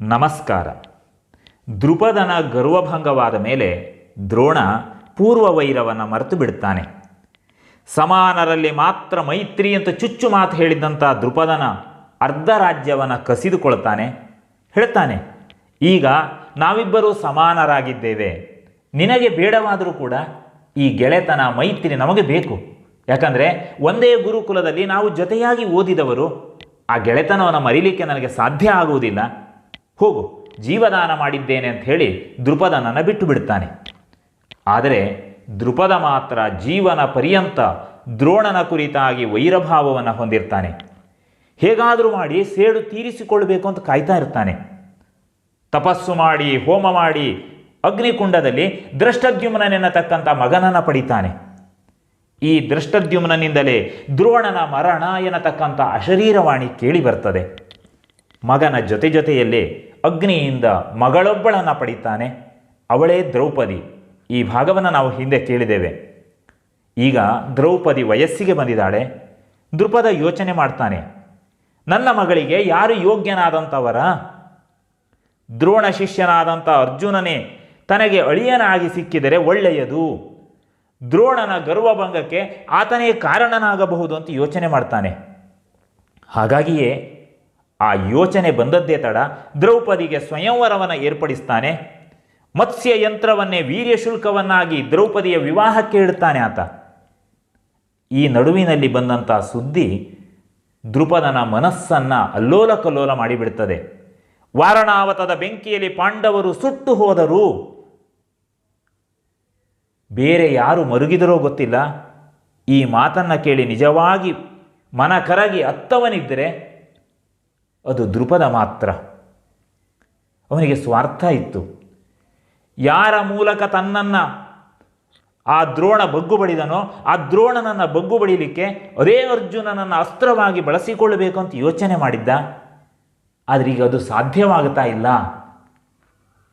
ನಮಸ್ಕಾರ. ದೃಪದನ ಗರ್ವಭಂಗವಾದ ಮೇಲೆ ದ್ರೋಣ ಪೂರ್ವ ವೈರವನ್ನು ಮರೆತು ಬಿಡುತ್ತಾನೆ. ಸಮಾನರಲ್ಲಿ ಮಾತ್ರ ಮೈತ್ರಿ ಅಂತ ಚುಚ್ಚು ಮಾತು ಹೇಳಿದ್ದಂಥ ದೃಪದನ ಅರ್ಧ ರಾಜ್ಯವನ್ನು ಕಸಿದುಕೊಳ್ತಾನೆ, ಹೇಳ್ತಾನೆ, ಈಗ ನಾವಿಬ್ಬರೂ ಸಮಾನರಾಗಿದ್ದೇವೆ. ನಿನಗೆ ಬೇಡವಾದರೂ ಕೂಡ ಈ ಗೆಳೆತನ, ಮೈತ್ರಿ ನಮಗೆ ಬೇಕು. ಯಾಕಂದರೆ ಒಂದೇ ಗುರುಕುಲದಲ್ಲಿ ನಾವು ಜೊತೆಯಾಗಿ ಓದಿದವರು. ಆ ಗೆಳೆತನವನ್ನು ಮರಿಲಿಕ್ಕೆ ನನಗೆ ಸಾಧ್ಯ ಆಗುವುದಿಲ್ಲ. ಹೋಗು, ಜೀವದಾನ ಮಾಡಿದ್ದೇನೆ ಅಂತ ಹೇಳಿ ದೃಪದನನ್ನು ಬಿಟ್ಟು ಬಿಡ್ತಾನೆ ಆದರೆ ದೃಪದ ಮಾತ್ರ ಜೀವನ ಪರ್ಯಂತ ದ್ರೋಣನ ಕುರಿತಾಗಿ ವೈರಭಾವವನ್ನು ಹೊಂದಿರ್ತಾನೆ. ಹೇಗಾದರೂ ಮಾಡಿ ಸೇಡು ತೀರಿಸಿಕೊಳ್ಳಬೇಕು ಅಂತ ಕಾಯ್ತಾ ಇರ್ತಾನೆ. ತಪಸ್ಸು ಮಾಡಿ, ಹೋಮ ಮಾಡಿ ಅಗ್ನಿಕುಂಡದಲ್ಲಿ ದೃಷ್ಟದ್ಯುಮ್ನನೆನ್ನತಕ್ಕಂಥ ಮಗನನ್ನು ಪಡಿತಾನೆ. ಈ ದೃಷ್ಟದ್ಯುಮ್ನಿಂದಲೇ ದ್ರೋಣನ ಮರಣ ಎನ್ನತಕ್ಕಂಥ ಅಶರೀರವಾಣಿ ಕೇಳಿ ಬರ್ತದೆ. ಮಗನ ಜೊತೆ ಜೊತೆಯಲ್ಲೇ ಅಗ್ನಿಯಿಂದ ಮಗಳೊಬ್ಬಳನ್ನು ಪಡಿತಾನೆ. ಅವಳೇ ದ್ರೌಪದಿ. ಈ ಭಾಗವನ್ನು ನಾವು ಹಿಂದೆ ಕೇಳಿದ್ದೇವೆ. ಈಗ ದ್ರೌಪದಿ ವಯಸ್ಸಿಗೆ ಬಂದಿದ್ದಾಳೆ. ದೃಪದ ಯೋಚನೆ ಮಾಡ್ತಾನೆ. ನನ್ನ ಮಗಳಿಗೆ ಯಾರು ಯೋಗ್ಯನಾದಂಥವರ? ದ್ರೋಣ ಶಿಷ್ಯನಾದಂಥ ಅರ್ಜುನನೇ, ತನಗೆ ಅಳಿಯನಾಗಿ ಸಿಕ್ಕಿದರೆ ಒಳ್ಳೆಯದು. ದ್ರೋಣನ ಗರ್ವಭಂಗಕ್ಕೆ ಆತನೇ ಕಾರಣನಾಗಬಹುದು ಅಂತ ಯೋಚನೆ ಮಾಡ್ತಾನೆ. ಹಾಗಾಗಿಯೇ ಆ ಯೋಚನೆ ಬಂದದ್ದೇ ತಡ ದ್ರೌಪದಿಗೆ ಸ್ವಯಂವರವನ್ನು ಏರ್ಪಡಿಸ್ತಾನೆ. ಮತ್ಸ್ಯ ಯಂತ್ರವನ್ನೇ ವೀರ್ಯ ಶುಲ್ಕವನ್ನಾಗಿ ದ್ರೌಪದಿಯ ವಿವಾಹಕ್ಕೆ ಇಡ್ತಾನೆ ಆತ. ಈ ನಡುವಿನಲ್ಲಿ ಬಂದಂಥ ಸುದ್ದಿ ದೃಪದನ ಮನಸ್ಸನ್ನು ಅಲ್ಲೋಲ ಕಲ್ಲೋಲ ಮಾಡಿಬಿಡ್ತದೆ. ವಾರಣಾವತದ ಬೆಂಕಿಯಲ್ಲಿ ಪಾಂಡವರು ಸುಟ್ಟು ಹೋದರು. ಬೇರೆ ಯಾರು ಮರುಗಿದರೋ ಗೊತ್ತಿಲ್ಲ. ಈ ಮಾತನ್ನು ಕೇಳಿ ನಿಜವಾಗಿ ಮನ ಕರಗಿ ಅತ್ತವನಿದ್ದರೆ ಅದು ದೃಪದ ಮಾತ್ರ. ಅವನಿಗೆ ಸ್ವಾರ್ಥ ಇತ್ತು. ಯಾರ ಮೂಲಕ ತನ್ನನ್ನು ಆ ದ್ರೋಣ ಬಗ್ಗು ಬಡಿದನೋ ಆ ದ್ರೋಣನನ್ನು ಬಗ್ಗು ಬಡಿಲಿಕ್ಕೆ ಅದೇ ಅರ್ಜುನನನ್ನು ಅಸ್ತ್ರವಾಗಿ ಬಳಸಿಕೊಳ್ಳಬೇಕು ಅಂತ ಯೋಚನೆ ಮಾಡಿದ್ದ. ಆದರೆ ಈಗ ಅದು ಸಾಧ್ಯವಾಗುತ್ತಾ ಇಲ್ಲ.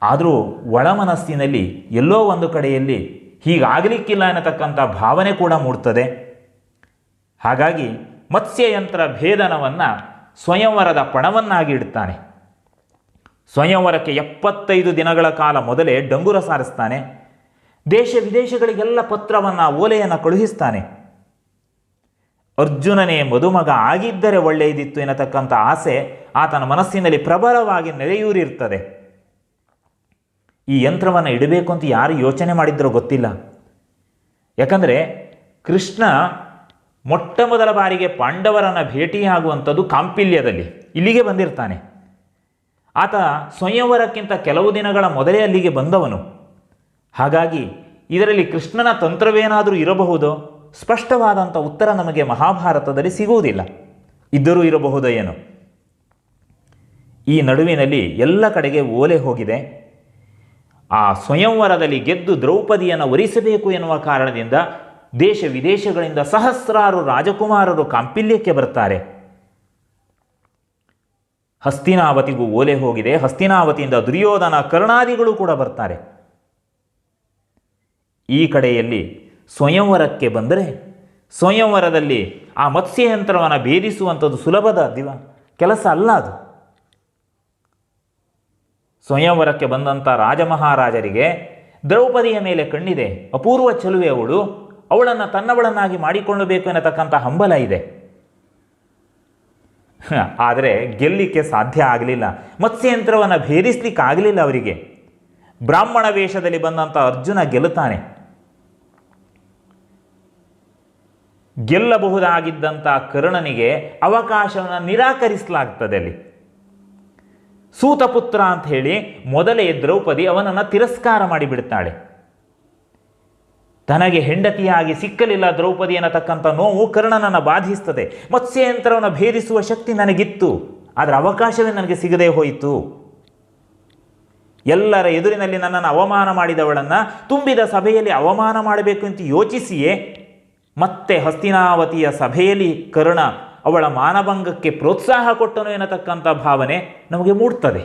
ಆದರೂ ಒಳಮನಸ್ಸಿನಲ್ಲಿ ಎಲ್ಲೋ ಒಂದು ಕಡೆಯಲ್ಲಿ ಹೀಗಾಗಲಿಕ್ಕಿಲ್ಲ ಅನ್ನತಕ್ಕಂಥ ಭಾವನೆ ಕೂಡ ಮೂಡ್ತದೆ. ಹಾಗಾಗಿ ಮತ್ಸ್ಯಯಂತ್ರ ಭೇದನವನ್ನು ಸ್ವಯಂವರದ ಪಣವನ್ನಾಗಿ ಇಡ್ತಾನೆ ಸ್ವಯಂವರಕ್ಕೆ ಎಪ್ಪತ್ತೈದು ದಿನಗಳ ಕಾಲ ಮೊದಲೇ ಡಂಗುರ ಸಾರಿಸ್ತಾನೆ. ದೇಶ ವಿದೇಶಗಳಿಗೆಲ್ಲ ಪತ್ರವನ್ನು, ಓಲೆಯನ್ನು ಕಳುಹಿಸ್ತಾನೆ. ಅರ್ಜುನನೇ ಮದುಮಗ ಆಗಿದ್ದರೆ ಒಳ್ಳೆಯದಿತ್ತು ಎನ್ನತಕ್ಕಂಥ ಆಸೆ ಆತನ ಮನಸ್ಸಿನಲ್ಲಿ ಪ್ರಬಲವಾಗಿ ನೆರೆಯೂರಿರ್ತದೆ ಈ ಯಂತ್ರವನ್ನು ಇಡಬೇಕು ಅಂತ ಯಾರು ಯೋಚನೆ ಮಾಡಿದ್ರೋ ಗೊತ್ತಿಲ್ಲ. ಯಾಕಂದರೆ ಕೃಷ್ಣ ಮೊಟ್ಟ ಮೊದಲ ಬಾರಿಗೆ ಪಾಂಡವರನ್ನು ಭೇಟಿಯಾಗುವಂಥದ್ದು ಕಾಂಪಿಲ್ಯದಲ್ಲಿ. ಇಲ್ಲಿಗೆ ಬಂದಿರ್ತಾನೆ. ಆತ ಸ್ವಯಂವರಕ್ಕಿಂತ ಕೆಲವು ದಿನಗಳ ಮೊದಲೇ ಅಲ್ಲಿಗೆ ಬಂದವನು. ಹಾಗಾಗಿ ಇದರಲ್ಲಿ ಕೃಷ್ಣನ ತಂತ್ರವೇನಾದರೂ ಇರಬಹುದೋ? ಸ್ಪಷ್ಟವಾದಂಥ ಉತ್ತರ ನಮಗೆ ಮಹಾಭಾರತದಲ್ಲಿ ಸಿಗುವುದಿಲ್ಲ. ಇದ್ದರೂ ಇರಬಹುದೋ ಏನು? ಈ ನಡುವಿನಲ್ಲಿ ಎಲ್ಲ ಕಡೆಗೆ ಓಲೆ ಹೋಗಿದೆ. ಆ ಸ್ವಯಂವರದಲ್ಲಿ ಗೆದ್ದು ದ್ರೌಪದಿಯನ್ನು ಒರಿಸಬೇಕು ಎನ್ನುವ ಕಾರಣದಿಂದ ದೇಶ ವಿದೇಶಗಳಿಂದ ಸಹಸ್ರಾರು ರಾಜಕುಮಾರರು ಕಾಂಪಿಲ್ಯಕ್ಕೆ ಬರ್ತಾರೆ ಹಸ್ತಿನಾವತಿಗೂ ಓಲೆ ಹೋಗಿದೆ. ಹಸ್ತಿನಾವತಿಯಿಂದ ದುರ್ಯೋಧನ, ಕರ್ಣಾದಿಗಳು ಕೂಡ ಬರ್ತಾರೆ. ಈ ಕಡೆಯಲ್ಲಿ ಸ್ವಯಂವರಕ್ಕೆ ಬಂದರೆ, ಸ್ವಯಂವರದಲ್ಲಿ ಆ ಮತ್ಸ್ಯಯಂತ್ರವನ್ನು ಭೇದಿಸುವಂಥದ್ದು ಸುಲಭದ ದಿವ, ಕೆಲಸ ಅಲ್ಲ ಅದು. ಸ್ವಯಂವರಕ್ಕೆ ಬಂದಂಥ ರಾಜಮಹಾರಾಜರಿಗೆ ದ್ರೌಪದಿಯ ಮೇಲೆ ಕಣ್ಣಿದೆ. ಅಪೂರ್ವ ಚಲುವೆ ಅವಳು. ಅವಳನ್ನು ತನ್ನವಳನ್ನಾಗಿ ಮಾಡಿಕೊಳ್ಳಬೇಕು ಎನ್ನತಕ್ಕಂಥ ಹಂಬಲ ಇದೆ. ಆದರೆ ಗೆಲ್ಲಿಕ್ಕೆ ಸಾಧ್ಯ ಆಗಲಿಲ್ಲ. ಮತ್ಸ್ಯಯಂತ್ರವನ್ನು ಭೇದಿಸ್ಲಿಕ್ಕೆ ಆಗಲಿಲ್ಲ ಅವರಿಗೆ. ಬ್ರಾಹ್ಮಣ ವೇಷದಲ್ಲಿ ಬಂದಂಥ ಅರ್ಜುನ ಗೆಲ್ಲುತ್ತಾನೆ. ಗೆಲ್ಲಬಹುದಾಗಿದ್ದಂಥ ಕರ್ಣನಿಗೆ ಅವಕಾಶವನ್ನು ನಿರಾಕರಿಸಲಾಗ್ತದೆ ಅಲ್ಲಿ. ಸೂತಪುತ್ರ ಅಂತ ಹೇಳಿ ಮೊದಲೇ ದ್ರೌಪದಿ ಅವನನ್ನು ತಿರಸ್ಕಾರ ಮಾಡಿಬಿಡ್ತಾಳೆ. ತನಗೆ ಹೆಂಡತಿಯಾಗಿ ಸಿಕ್ಕಲಿಲ್ಲ ದ್ರೌಪದಿ ಅನ್ನತಕ್ಕಂಥ ನೋವು ಕರ್ಣನನ್ನು ಬಾಧಿಸ್ತದೆ. ಮತ್ಸ್ಯಯಂತ್ರವನ್ನು ಭೇದಿಸುವ ಶಕ್ತಿ ನನಗಿತ್ತು. ಆದರೆ ಅವಕಾಶವೇ ನನಗೆ ಸಿಗದೇ ಹೋಯಿತು. ಎಲ್ಲರ ಎದುರಿನಲ್ಲಿ ನನ್ನನ್ನು ಅವಮಾನ ಮಾಡಿದವಳನ್ನು ತುಂಬಿದ ಸಭೆಯಲ್ಲಿ ಅವಮಾನ ಮಾಡಬೇಕು ಅಂತ ಯೋಚಿಸಿಯೇ ಮತ್ತೆ ಹಸ್ತಿನಾವತಿಯ ಸಭೆಯಲ್ಲಿ ಕರ್ಣ ಅವಳ ಮಾನಭಂಗಕ್ಕೆ ಪ್ರೋತ್ಸಾಹ ಕೊಟ್ಟನು ಎನ್ನತಕ್ಕಂಥ ಭಾವನೆ ನಮಗೆ ಮೂಡ್ತದೆ.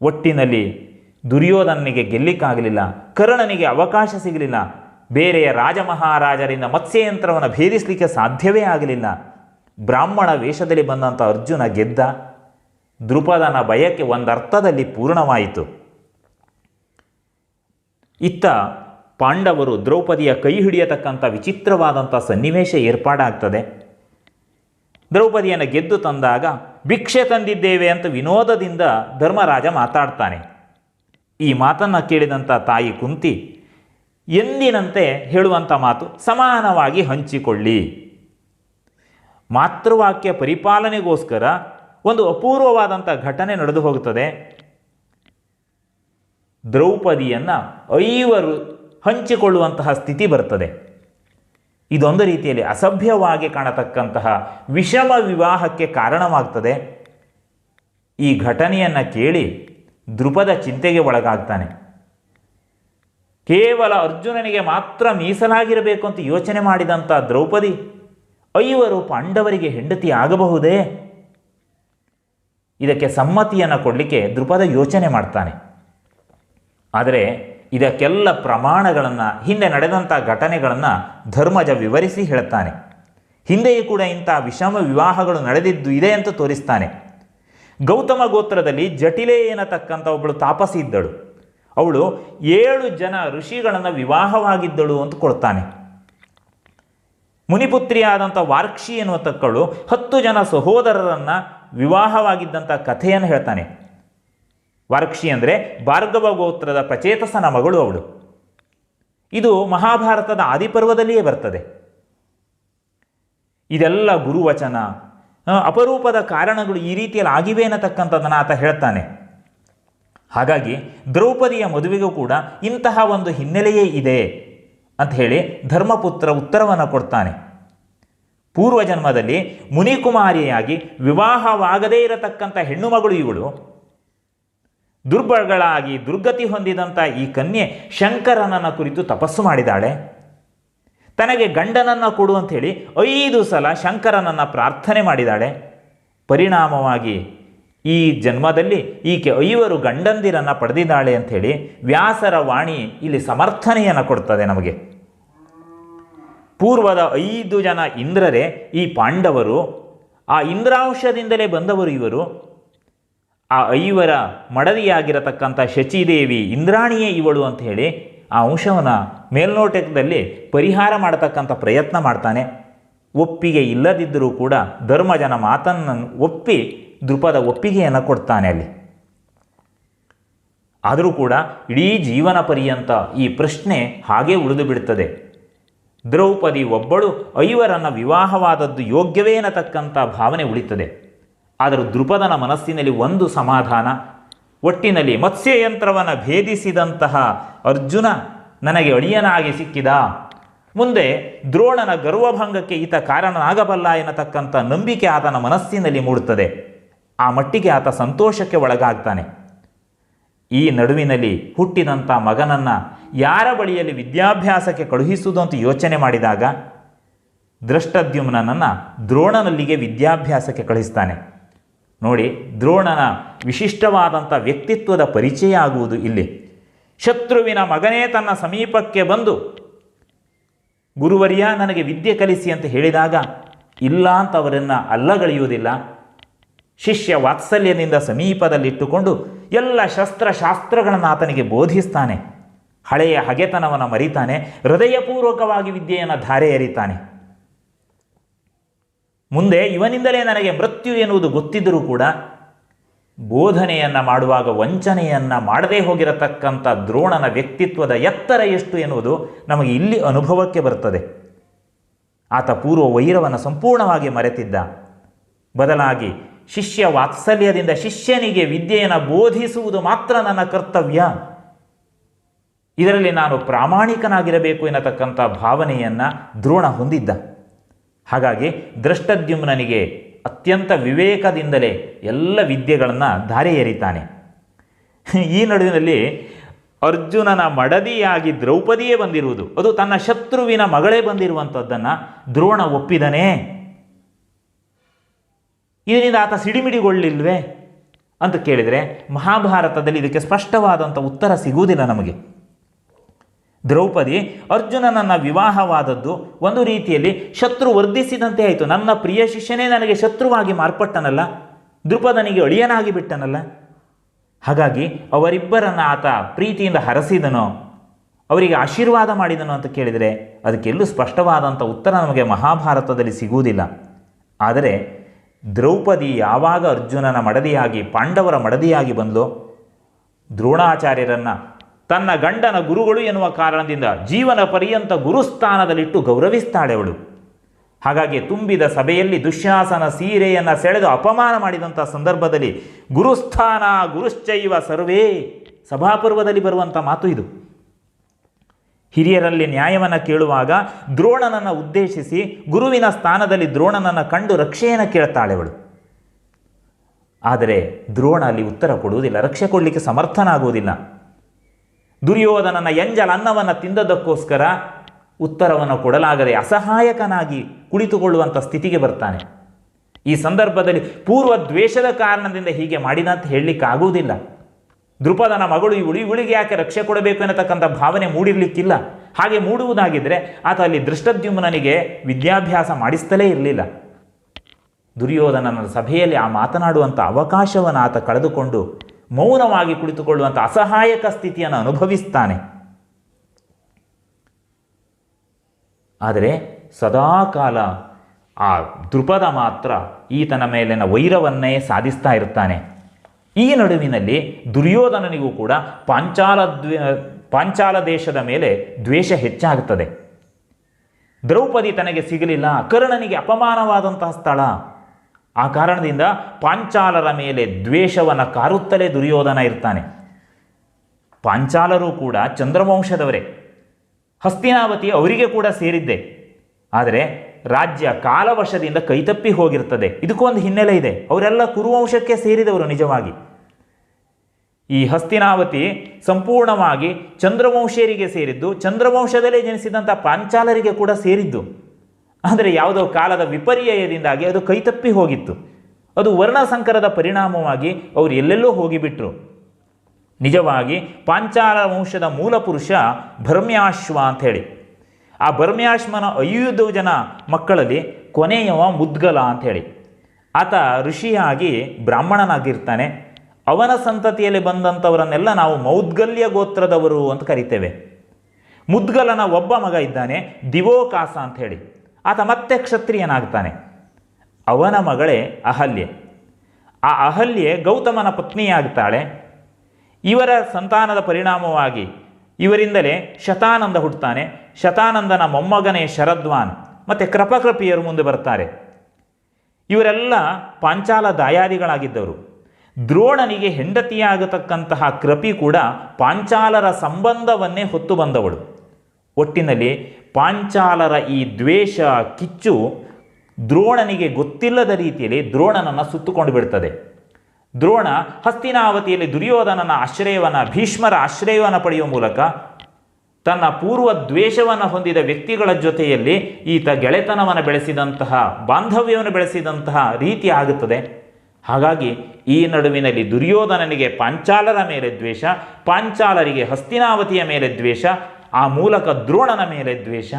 ಒಟ್ಟಿನಲ್ಲಿ ದುರ್ಯೋಧನನಿಗೆ ಗೆಲ್ಲಿಕ್ಕಾಗಲಿಲ್ಲ, ಕರ್ಣನಿಗೆ ಅವಕಾಶ ಸಿಗಲಿಲ್ಲ, ಬೇರೆಯ ರಾಜಮಹಾರಾಜರಿಂದ ಮತ್ಸ್ಯಯಂತ್ರವನ್ನು ಭೇದಿಸಲಿಕ್ಕೆ ಸಾಧ್ಯವೇ ಆಗಲಿಲ್ಲ. ಬ್ರಾಹ್ಮಣ ವೇಷದಲ್ಲಿ ಬಂದಂಥ ಅರ್ಜುನ ಗೆದ್ದ. ದೃಪದನ ಭಯಕ್ಕೆ ಒಂದರ್ಥದಲ್ಲಿ ಪೂರ್ಣವಾಯಿತು. ಇತ್ತ ಪಾಂಡವರು ದ್ರೌಪದಿಯ ಕೈ ಹಿಡಿಯತಕ್ಕಂಥ ವಿಚಿತ್ರವಾದಂಥ ಸನ್ನಿವೇಶ ಏರ್ಪಾಡಾಗ್ತದೆ. ದ್ರೌಪದಿಯನ್ನು ಗೆದ್ದು ತಂದಾಗ, ಭಿಕ್ಷೆ ತಂದಿದ್ದೇವೆ ಅಂತ ವಿನೋದದಿಂದ ಧರ್ಮರಾಜ ಮಾತಾಡ್ತಾನೆ. ಈ ಮಾತನ್ನು ಕೇಳಿದಂಥ ತಾಯಿ ಕುಂತಿ, ಎಂದಿನಂತೆ ಹೇಳುವಂಥ ಮಾತು ಸಮಾನವಾಗಿ ಹಂಚಿಕೊಳ್ಳಿ. ಮಾತೃವಾಕ್ಯ ಪರಿಪಾಲನೆಗೋಸ್ಕರ ಒಂದು ಅಪೂರ್ವವಾದಂಥ ಘಟನೆ ನಡೆದು ಹೋಗುತ್ತದೆ. ದ್ರೌಪದಿಯನ್ನು ಐವರು ಹಂಚಿಕೊಳ್ಳುವಂತಹ ಸ್ಥಿತಿ ಬರ್ತದೆ. ಇದೊಂದು ರೀತಿಯಲ್ಲಿ ಅಸಭ್ಯವಾಗಿ ಕಾಣತಕ್ಕಂತಹ ವಿಷಮ ವಿವಾಹಕ್ಕೆ ಕಾರಣವಾಗ್ತದೆ. ಈ ಘಟನೆಯನ್ನು ಕೇಳಿ ದೃಪದ ಚಿಂತೆಗೆ ಒಳಗಾಗ್ತಾನೆ. ಕೇವಲ ಅರ್ಜುನನಿಗೆ ಮಾತ್ರ ಮೀಸಲಾಗಿರಬೇಕು ಅಂತ ಯೋಚನೆ ಮಾಡಿದಂಥ ದ್ರೌಪದಿ, ಐವರು ಪಾಂಡವರಿಗೆ ಹೆಂಡತಿ ಆಗಬಹುದೇ? ಇದಕ್ಕೆ ಸಮ್ಮತಿಯನ್ನು ಕೊಡಲಿಕ್ಕೆ ದೃಪದ ಯೋಚನೆ ಮಾಡ್ತಾನೆ. ಆದರೆ ಇದಕ್ಕೆಲ್ಲ ಪ್ರಮಾಣಗಳನ್ನು, ಹಿಂದೆ ನಡೆದಂಥ ಘಟನೆಗಳನ್ನು ಧರ್ಮಜ ವಿವರಿಸಿ ಹೇಳ್ತಾನೆ. ಹಿಂದೆಯೂ ಕೂಡ ಇಂಥ ವಿಷಮ ವಿವಾಹಗಳು ನಡೆದಿದ್ದು ಇದೆ ಅಂತ ತೋರಿಸ್ತಾನೆ. ಗೌತಮ ಗೋತ್ರದಲ್ಲಿ ಜಟಿಲೆ ಏನತಕ್ಕಂಥ ಒಬ್ಬಳು ತಾಪಸಿ ಇದ್ದಳು. ಅವಳು ಏಳು ಜನ ಋಷಿಗಳನ್ನು ವಿವಾಹವಾಗಿದ್ದಳು ಅಂತ ಕೊಡ್ತಾನೆ. ಮುನಿಪುತ್ರಿಯಾದಂಥ ವಾರ್ಕ್ಷಿ ಎನ್ನುವತಕ್ಕಳು ಹತ್ತು ಜನ ಸಹೋದರರನ್ನು ವಿವಾಹವಾಗಿದ್ದಂಥ ಕಥೆಯನ್ನು ಹೇಳ್ತಾನೆ. ವಾರ್ಕ್ಷಿ ಅಂದರೆ ಭಾರ್ಗವ ಗೋತ್ರದ ಪ್ರಚೇತಸನ ಮಗಳು ಅವಳು. ಇದು ಮಹಾಭಾರತದ ಆದಿಪರ್ವದಲ್ಲಿಯೇ ಬರ್ತದೆ. ಇದೆಲ್ಲ ಗುರುವಚನ ಅಪರೂಪದ ಕಾರಣಗಳು ಈ ರೀತಿಯಲ್ಲಿ ಆಗಿವೆ ಅನ್ನತಕ್ಕಂಥದ್ದನ್ನು ಆತ ಹೇಳ್ತಾನೆ. ಹಾಗಾಗಿ ದ್ರೌಪದಿಯ ಮದುವೆಗೂ ಕೂಡ ಇಂತಹ ಒಂದು ಹಿನ್ನೆಲೆಯೇ ಇದೆ ಅಂತ ಹೇಳಿ ಧರ್ಮಪುತ್ರ ಉತ್ತರವನ್ನು ಕೊಡ್ತಾನೆ. ಪೂರ್ವಜನ್ಮದಲ್ಲಿ ಮುನಿಕುಮಾರಿಯಾಗಿ ವಿವಾಹವಾಗದೇ ಇರತಕ್ಕಂಥ ಹೆಣ್ಣು ಮಗಳು ಇವಳು. ದುರ್ಬಲಗಳಾಗಿ ದುರ್ಗತಿ ಹೊಂದಿದಂಥ ಈ ಕನ್ಯೆ ಶಂಕರನನ್ನ ಕುರಿತು ತಪಸ್ಸು ಮಾಡಿದಾಳೆ. ತನಗೆ ಗಂಡನನ್ನು ಕೊಡು ಅಂಥೇಳಿ ಐದು ಸಲ ಶಂಕರನನ್ನು ಪ್ರಾರ್ಥನೆ ಮಾಡಿದಾಳೆ. ಪರಿಣಾಮವಾಗಿ ಈ ಜನ್ಮದಲ್ಲಿ ಈಕೆ ಐವರು ಗಂಡಂದಿರನ್ನು ಪಡೆದಿದ್ದಾಳೆ ಅಂಥೇಳಿ ವ್ಯಾಸರ ವಾಣಿ ಇಲ್ಲಿ ಸಮರ್ಥನೆಯನ್ನು ಕೊಡ್ತದೆ ನಮಗೆ. ಪೂರ್ವದ ಐದು ಜನ ಇಂದ್ರರೇ ಈ ಪಾಂಡವರು, ಆ ಇಂದ್ರಾಂಶದಿಂದಲೇ ಬಂದವರು ಇವರು. ಆ ಐವರ ಮಡದಿಯಾಗಿರತಕ್ಕಂಥ ಶಚಿದೇವಿ ಇಂದ್ರಾಣಿಯೇ ಇವಳು ಅಂತ ಹೇಳಿ ಆ ಅಂಶವನ್ನು ಮೇಲ್ನೋಟದಲ್ಲಿ ಪರಿಹಾರ ಮಾಡತಕ್ಕಂಥ ಪ್ರಯತ್ನ ಮಾಡ್ತಾನೆ. ಒಪ್ಪಿಗೆ ಇಲ್ಲದಿದ್ದರೂ ಕೂಡ ಧರ್ಮಜನ ಮಾತನ್ನು ಒಪ್ಪಿ ದೃಪದ ಒಪ್ಪಿಗೆಯನ್ನು ಕೊಡ್ತಾನೆ ಅಲ್ಲಿ. ಆದರೂ ಕೂಡ ಇಡೀ ಜೀವನ ಪರ್ಯಂತ ಈ ಪ್ರಶ್ನೆ ಹಾಗೇ ಉಳಿದು ಬಿಡುತ್ತದೆ ದ್ರೌಪದಿ ಒಬ್ಬಳು ಐವರನ್ನು ವಿವಾಹವಾದದ್ದು ಯೋಗ್ಯವೇ ಅನ್ನತಕ್ಕಂಥ ಭಾವನೆ ಉಳಿತದೆ. ಆದರೂ ದೃಪದನ ಮನಸ್ಸಿನಲ್ಲಿ ಒಂದು ಸಮಾಧಾನ ಒಟ್ಟಿನಲ್ಲಿ ಮತ್ಸ್ಯಯಂತ್ರವನ್ನು ಭೇದಿಸಿದಂತಹ ಅರ್ಜುನ ನನಗೆ ಅಳಿಯನಾಗಿ ಸಿಕ್ಕಿದ. ಮುಂದೆ ದ್ರೋಣನ ಗರ್ವಭಂಗಕ್ಕೆ ಈತ ಕಾರಣನಾಗಬಲ್ಲ ಎನ್ನತಕ್ಕಂಥ ನಂಬಿಕೆ ಆತನ ಮನಸ್ಸಿನಲ್ಲಿ ಮೂಡುತ್ತದೆ. ಆ ಮಟ್ಟಿಗೆ ಆತ ಸಂತೋಷಕ್ಕೆ ಒಳಗಾಗ್ತಾನೆ. ಈ ನಡುವಿನಲ್ಲಿ ಹುಟ್ಟಿದಂಥ ಮಗನನ್ನು ಯಾರ ಬಳಿಯಲ್ಲಿ ವಿದ್ಯಾಭ್ಯಾಸಕ್ಕೆ ಕಳುಹಿಸುವುದು ಅಂತ ಯೋಚನೆ ಮಾಡಿದಾಗ ದೃಷ್ಟದ್ಯುಮ್ನನ್ನು ದ್ರೋಣನಲ್ಲಿಗೆ ವಿದ್ಯಾಭ್ಯಾಸಕ್ಕೆ ಕಳಿಸ್ತಾನೆ ನೋಡಿ, ದ್ರೋಣನ ವಿಶಿಷ್ಟವಾದಂಥ ವ್ಯಕ್ತಿತ್ವದ ಪರಿಚಯ ಆಗುವುದು ಇಲ್ಲಿ. ಶತ್ರುವಿನ ಮಗನೇ ತನ್ನ ಸಮೀಪಕ್ಕೆ ಬಂದು, ಗುರುವರಿಯ ನನಗೆ ವಿದ್ಯೆ ಕಲಿಸಿ ಅಂತ ಹೇಳಿದಾಗ, ಇಲ್ಲ ಅಂತ ಅವರನ್ನು ಅಲ್ಲಗಳೆಯುವುದಿಲ್ಲ ಶಿಷ್ಯ ವಾತ್ಸಲ್ಯದಿಂದ ಸಮೀಪದಲ್ಲಿಟ್ಟುಕೊಂಡು ಎಲ್ಲ ಶಸ್ತ್ರಶಾಸ್ತ್ರಗಳನ್ನು ಆತನಿಗೆ ಬೋಧಿಸ್ತಾನೆ. ಹಳೆಯ ಹಗೆತನವನ್ನು ಮರಿತಾನೆ, ಹೃದಯಪೂರ್ವಕವಾಗಿ ವಿದ್ಯೆಯನ್ನು ಧಾರೆ ಎರಿತಾನೆ. ಮುಂದೆ ಇವನಿಂದಲೇ ನನಗೆ ಮೃತ್ಯು ಎನ್ನುವುದು ಗೊತ್ತಿದ್ದರೂ ಕೂಡ ಬೋಧನೆಯನ್ನು ಮಾಡುವಾಗ ವಂಚನೆಯನ್ನು ಮಾಡದೇ ಹೋಗಿರತಕ್ಕಂಥ ದ್ರೋಣನ ವ್ಯಕ್ತಿತ್ವದ ಎತ್ತರ ಎಷ್ಟು ಎನ್ನುವುದು ನಮಗೆ ಇಲ್ಲಿ ಅನುಭವಕ್ಕೆ ಬರ್ತದೆ. ಆತ ಪೂರ್ವ ವೈರವನ್ನು ಸಂಪೂರ್ಣವಾಗಿ ಮರೆತಿದ್ದ. ಬದಲಾಗಿ ಶಿಷ್ಯ ವಾತ್ಸಲ್ಯದಿಂದ ಶಿಷ್ಯನಿಗೆ ವಿದ್ಯೆಯನ್ನು ಬೋಧಿಸುವುದು ಮಾತ್ರ ನನ್ನ ಕರ್ತವ್ಯ. ಇದರಲ್ಲಿ ನಾನು ಪ್ರಾಮಾಣಿಕನಾಗಿರಬೇಕು ಎನ್ನತಕ್ಕಂಥ ಭಾವನೆಯನ್ನು ದ್ರೋಣ ಹೊಂದಿದ್ದ. ಹಾಗಾಗಿ ದೃಷ್ಟದ್ಯುಮ್ನನಿಗೆ ಅತ್ಯಂತ ವಿವೇಕದಿಂದಲೇ ಎಲ್ಲ ವಿದ್ಯೆಗಳನ್ನು ಧಾರೆ ಎರಿತಾನೆ ಈ ನಡುವಿನಲ್ಲಿ ಅರ್ಜುನನ ಮಡದಿಯಾಗಿ ದ್ರೌಪದಿಯೇ ಬಂದಿರುವುದು. ಅದು ತನ್ನ ಶತ್ರುವಿನ ಮಗಳೇ ಬಂದಿರುವಂಥದ್ದನ್ನು ದ್ರೋಣ ಒಪ್ಪಿದನೇ. ಇದರಿಂದ ಆತ ಸಿಡಿಮಿಡಿಗೊಳ್ಳಿಲ್ವೇ? ಅಂತ ಕೇಳಿದರೆ ಮಹಾಭಾರತದಲ್ಲಿ ಇದಕ್ಕೆ ಸ್ಪಷ್ಟವಾದಂಥ ಉತ್ತರ ಸಿಗುವುದಿಲ್ಲ ನಮಗೆ. ದ್ರೌಪದಿ ಅರ್ಜುನನನ್ನ ವಿವಾಹವಾದದ್ದು. ಒಂದು ರೀತಿಯಲ್ಲಿ ಶತ್ರು ವರ್ಧಿಸಿದಂತೆ ಆಯಿತು. ನನ್ನ ಪ್ರಿಯ ಶಿಷ್ಯನೇ ನನಗೆ ಶತ್ರುವಾಗಿ ಮಾರ್ಪಟ್ಟನಲ್ಲ? ದೃಪದನಿಗೆ ಅಳಿಯನಾಗಿ ಬಿಟ್ಟನಲ್ಲ? ಹಾಗಾಗಿ ಅವರಿಬ್ಬರನ್ನು ಆತ ಪ್ರೀತಿಯಿಂದ ಹರಸಿದನೋ. ಅವರಿಗೆ ಆಶೀರ್ವಾದ ಮಾಡಿದನು ಅಂತ ಕೇಳಿದರೆ ಅದಕ್ಕೆಲ್ಲೂ ಸ್ಪಷ್ಟವಾದಂಥ ಉತ್ತರ ನಮಗೆ ಮಹಾಭಾರತದಲ್ಲಿ ಸಿಗುವುದಿಲ್ಲ. ಆದರೆ ದ್ರೌಪದಿ ಯಾವಾಗ ಅರ್ಜುನನ ಮಡದಿಯಾಗಿ, ಪಾಂಡವರ ಮಡದಿಯಾಗಿ ಬಂದಲೋ ದ್ರೋಣಾಚಾರ್ಯರನ್ನ ತನ್ನ ಗಂಡನ ಗುರುಗಳು ಎನ್ನುವ ಕಾರಣದಿಂದ ಜೀವನ ಪರ್ಯಂತ ಗುರುಸ್ಥಾನದಲ್ಲಿಟ್ಟು ಗೌರವಿಸ್ತಾಳೆ ಅವಳು. ಹಾಗಾಗಿ ತುಂಬಿದ ಸಭೆಯಲ್ಲಿ ದುಶ್ಯಾಸನ ಸೀರೆಯನ್ನು ಸೆಳೆದು ಅಪಮಾನ ಮಾಡಿದಂಥ ಸಂದರ್ಭದಲ್ಲಿ ಗುರುಸ್ಥಾನ ಗುರುಶ್ಚೈವ ಸರ್ವೇ ಸಭಾಪರ್ವದಲ್ಲಿ ಬರುವಂಥ ಮಾತು ಇದು. ಹಿರಿಯರಲ್ಲಿ ನ್ಯಾಯವನ್ನು ಕೇಳುವಾಗ ದ್ರೋಣನನ್ನು ಉದ್ದೇಶಿಸಿ ಗುರುವಿನ ಸ್ಥಾನದಲ್ಲಿ ದ್ರೋಣನನ್ನು ಕಂಡು ರಕ್ಷೆಯನ್ನು ಕೇಳ್ತಾಳೆ ಅವಳು. ಆದರೆ ದ್ರೋಣ ಅಲ್ಲಿ ಉತ್ತರ ಕೊಡುವುದಿಲ್ಲ, ರಕ್ಷೆ ಕೊಡಲಿಕ್ಕೆ ಸಮರ್ಥನಾಗುವುದಿಲ್ಲ. ದುರ್ಯೋಧನನ ಎಂಜಲ ಅನ್ನವನ್ನು ತಿಂದದಕ್ಕೋಸ್ಕರ ಉತ್ತರವನ್ನು ಕೊಡಲಾಗದೆ ಅಸಹಾಯಕನಾಗಿ ಕುಳಿತುಕೊಳ್ಳುವಂಥ ಸ್ಥಿತಿಗೆ ಬರ್ತಾನೆ. ಈ ಸಂದರ್ಭದಲ್ಲಿ ಪೂರ್ವ ದ್ವೇಷದ ಕಾರಣದಿಂದ ಹೀಗೆ ಮಾಡಿದ ಅಂತ ಹೇಳಲಿಕ್ಕಾಗುವುದಿಲ್ಲ ದೃಪದನ ಮಗಳು ಇವಳು ಇವಳಿಗೆ ಯಾಕೆ ರಕ್ಷೆ ಕೊಡಬೇಕು ಎನ್ನತಕ್ಕಂಥ ಭಾವನೆ ಮೂಡಿರಲಿಕ್ಕಿಲ್ಲ. ಹಾಗೆ ಮೂಡುವುದಾಗಿದ್ದರೆ ಆತ ಅಲ್ಲಿ ದೃಷ್ಟದ್ಯುಮ್ನನಿಗೆ ವಿದ್ಯಾಭ್ಯಾಸ ಮಾಡಿಸ್ತಲೇ ಇರಲಿಲ್ಲ. ದುರ್ಯೋಧನನ ಸಭೆಯಲ್ಲಿ ಆ ಮಾತನಾಡುವಂಥ ಅವಕಾಶವನ್ನು ಆತ ಕಳೆದುಕೊಂಡು ಮೌನವಾಗಿ ಕುಳಿತುಕೊಳ್ಳುವಂಥ ಅಸಹಾಯಕ ಸ್ಥಿತಿಯನ್ನು ಅನುಭವಿಸ್ತಾನೆ. ಆದರೆ ಸದಾಕಾಲ ಆ ದೃಪದ ಮಾತ್ರ ಈತನ ಮೇಲಿನ ವೈರವನ್ನೇ ಸಾಧಿಸ್ತಾ ಇರ್ತಾನೆ ಈ ನಡುವಿನಲ್ಲಿ ದುರ್ಯೋಧನನಿಗೂ ಕೂಡ ಪಾಂಚಾಲ ದ್ವೇ, ಪಾಂಚಾಲ ದೇಶದ ಮೇಲೆ ದ್ವೇಷ ಹೆಚ್ಚಾಗುತ್ತದೆ. ದ್ರೌಪದಿ ತನಗೆ ಸಿಗಲಿಲ್ಲ. ಕರ್ಣನಿಗೆ ಅಪಮಾನವಾದಂತಹ ಸ್ಥಳ. ಆ ಕಾರಣದಿಂದ ಪಾಂಚಾಲರ ಮೇಲೆ ದ್ವೇಷವನ್ನು ಕಾರುತ್ತಲೇ ದುರ್ಯೋಧನ ಇರ್ತಾನೆ. ಪಾಂಚಾಲರು ಕೂಡ ಚಂದ್ರವಂಶದವರೇ. ಹಸ್ತಿನಾವತಿ ಅವರಿಗೆ ಕೂಡ ಸೇರಿದ್ದೆ. ಆದರೆ ರಾಜ್ಯ ಕಾಲವಶದಿಂದ ಕೈತಪ್ಪಿ ಹೋಗಿರ್ತದೆ. ಇದಕ್ಕೂ ಒಂದು ಹಿನ್ನೆಲೆ ಇದೆ. ಅವರೆಲ್ಲ ಕುರುವಂಶಕ್ಕೆ ಸೇರಿದವರು ನಿಜವಾಗಿ. ಈ ಹಸ್ತಿನಾವತಿ ಸಂಪೂರ್ಣವಾಗಿ ಚಂದ್ರವಂಶೀಯರಿಗೆ ಸೇರಿದ್ದು, ಚಂದ್ರವಂಶದಲ್ಲೇ ಜನಿಸಿದಂಥ ಪಾಂಚಾಲರಿಗೆ ಕೂಡ ಸೇರಿದ್ದು. ಆದರೆ ಯಾವುದೋ ಕಾಲದ ವಿಪರ್ಯಯದಿಂದಾಗಿ ಅದು ಕೈತಪ್ಪಿ ಹೋಗಿತ್ತು. ಅದು ವರ್ಣಸಂಕರದ ಪರಿಣಾಮವಾಗಿ ಅವರು ಎಲ್ಲೆಲ್ಲೋ ಹೋಗಿಬಿಟ್ರು. ನಿಜವಾಗಿ ಪಾಂಚಾಲ ವಂಶದ ಮೂಲ ಪುರುಷ ಭರ್ಮ್ಯಾಶ್ವ ಅಂತ ಹೇಳಿ ಆ ಭರ್ಮ್ಯಾಶ್ವನ ಐದು ಜನ ಮಕ್ಕಳಲ್ಲಿ ಕೊನೆಯವ ಮುದ್ಗಲ ಅಂತ ಹೇಳಿ ಆತ ಋಷಿಯಾಗಿ ಬ್ರಾಹ್ಮಣನಾಗಿರ್ತಾನೆ. ಅವನ ಸಂತತಿಯಲ್ಲಿ ಬಂದಂಥವರನ್ನೆಲ್ಲ ನಾವು ಮೌದ್ಗಲ್ಯ ಗೋತ್ರದವರು ಅಂತ ಕರಿತೇವೆ. ಮುದ್ಗಲನ ಒಬ್ಬ ಮಗ ಇದ್ದಾನೆ ದಿವೋಕಾಸ ಅಂತ ಹೇಳಿ ಆತ ಮತ್ತೆ ಕ್ಷತ್ರಿಯನಾಗ್ತಾನೆ. ಅವನ ಮಗಳೇ ಅಹಲ್ಯೆ. ಆ ಅಹಲ್ಯೆ ಗೌತಮನ ಪತ್ನಿಯಾಗ್ತಾಳೆ. ಇವರ ಸಂತಾನದ ಪರಿಣಾಮವಾಗಿ ಇವರಿಂದಲೇ ಶತಾನಂದ ಹುಟ್ಟುತ್ತಾನೆ ಶತಾನಂದನ ಮೊಮ್ಮಗನೇ ಶರದ್ವಾನ್. ಮತ್ತು ಕೃಪಕೃಪಿಯರು ಮುಂದೆ ಬರ್ತಾರೆ. ಇವರೆಲ್ಲ ಪಾಂಚಾಲ ದಾಯಾದಿಗಳಾಗಿದ್ದವರು ದ್ರೋಣನಿಗೆ ಹೆಂಡತಿಯಾಗತಕ್ಕಂತಹ ಕೃಪಿ ಕೂಡ ಪಾಂಚಾಲರ ಸಂಬಂಧವನ್ನೇ ಹೊತ್ತು ಬಂದವಳು. ಒಟ್ಟಿನಲ್ಲಿ ಪಾಂಚಾಲರ ಈ ದ್ವೇಷ ಕಿಚ್ಚು ದ್ರೋಣನಿಗೆ ಗೊತ್ತಿಲ್ಲದ ರೀತಿಯಲ್ಲಿ ದ್ರೋಣನನ್ನು ಸುತ್ತುಕೊಂಡು ಬಿಡ್ತದೆ. ದ್ರೋಣ ಹಸ್ತಿನಾವತಿಯಲ್ಲಿ ದುರ್ಯೋಧನನ ಆಶ್ರಯವನ್ನು, ಭೀಷ್ಮರ ಆಶ್ರಯವನ್ನು ಪಡೆಯುವ ಮೂಲಕ ತನ್ನ ಪೂರ್ವ ದ್ವೇಷವನ್ನು ಹೊಂದಿದ ವ್ಯಕ್ತಿಗಳ ಜೊತೆಯಲ್ಲಿ ಈತ ಗೆಳೆತನವನ್ನು ಬೆಳೆಸಿದಂತಹ, ಬಾಂಧವ್ಯವನ್ನು ಬೆಳೆಸಿದಂತಹ ರೀತಿ ಆಗುತ್ತದೆ. ಹಾಗಾಗಿ ಈ ನಡುವಿನಲ್ಲಿ ದುರ್ಯೋಧನನಿಗೆ ಪಾಂಚಾಲರ ಮೇಲೆ ದ್ವೇಷ, ಪಾಂಚಾಲರಿಗೆ ಹಸ್ತಿನಾವತಿಯ ಮೇಲೆ ದ್ವೇಷ ಆ ಮೂಲಕ ದ್ರೋಣನ ಮೇಲೆ ದ್ವೇಷ,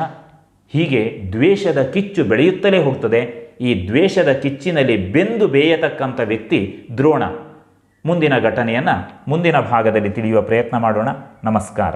ಹೀಗೆ ದ್ವೇಷದ ಕಿಚ್ಚು ಬೆಳೆಯುತ್ತಲೇ ಹೋಗ್ತದೆ. ಈ ದ್ವೇಷದ ಕಿಚ್ಚಿನಲ್ಲಿ ಬೆಂದು ಬೇಯತಕ್ಕಂಥ ವ್ಯಕ್ತಿ ದ್ರೋಣ. ಮುಂದಿನ ಘಟನೆಯನ್ನು ಮುಂದಿನ ಭಾಗದಲ್ಲಿ ತಿಳಿಯುವ ಪ್ರಯತ್ನ ಮಾಡೋಣ. ನಮಸ್ಕಾರ.